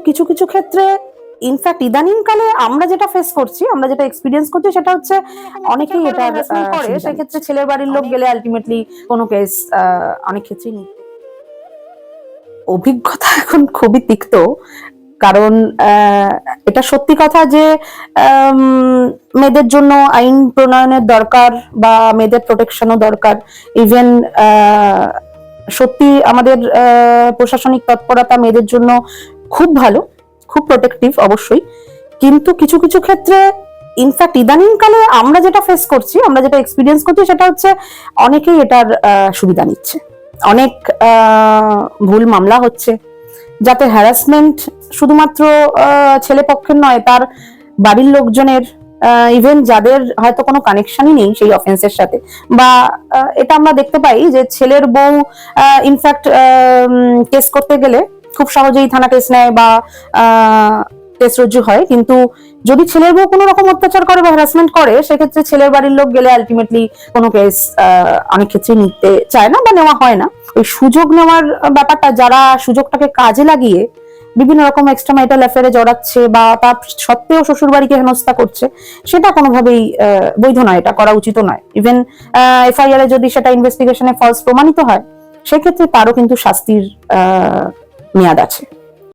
কিছু কিছু ক্ষেত্রে ইনফ্যাক্ট ইদানিং কালে আমরা যেটা ফেস করছি আমরা যেটা এক্সপিরিয়েন্স করছি সেটা হচ্ছে অনেকেই এটা করে সেক্ষেত্রে ছেলের বাড়ির লোক গেলে আলটিমেটলি কোনো কেস অনেক ক্ষেত্রেই অভিজ্ঞতা এখন খুবই তিক্ত কারণ এটা সত্যি কথা যে মেয়েদের জন্য আইন প্রণয়নের দরকার বা মেয়েদের প্রোটেকশনও দরকার। ইভেন সত্যি আমাদের আহ, প্রশাসনিক তৎপরতা মেয়েদের জন্য খুব ভালো, খুব প্রোটেক্টিভ অবশ্যই। কিন্তু কিছু কিছু ক্ষেত্রে ইনফ্যাক্ট ইদানিং কালে আমরা যেটা ফেস করছি, আমরা যেটা এক্সপিরিয়েন্স করছি, সেটা হচ্ছে অনেকেই এটার সুবিধা নিচ্ছে। অনেক ভুল মামলা হচ্ছে, যাতে হ্যারাসমেন্ট শুধুমাত্র ছেলে পক্ষের নয়, তার বাড়ির লোকজনের ইভেন যাদের হয়তো কোনো কানেকশনই নেই সেই অফেন্সের সাথে। বা এটা আমরা দেখতে পাই যে ছেলের বউ ইনফ্যাক্ট কেস করতে গেলে খুব সহজেই থানা কেস নেয় বা কেস রুজু হয়। কিন্তু যদি ছেলের বউ কোনো রকম অত্যাচার করে বা হ্যারাসমেন্ট করে সেক্ষেত্রে ছেলের বাড়ির লোক গেলে আলটিমেটলি কোনো কেস অনেক ক্ষেত্রেই নিতে চায় না বা নেওয়া হয় না। ওই সুযোগ নেওয়ার ব্যাপারটা যারা সুযোগটাকে কাজে লাগিয়ে বিভিন্ন রকম এক্সট্রা ম্যারিটাল অ্যাফেয়ারে জড়াচ্ছে বা তার সত্ত্বেও শ্বশুর বাড়িকে হেনস্থা করছে সেটা কোনোভাবেই বৈধ নয় এটা করা উচিত নয়। ইভেন এফআইআর যদি সেটা ইনভেস্টিগেশনে ফলস প্রমাণিত হয় সেক্ষেত্রে তারও কিন্তু শাস্তির আহ, মেয়াদ আছে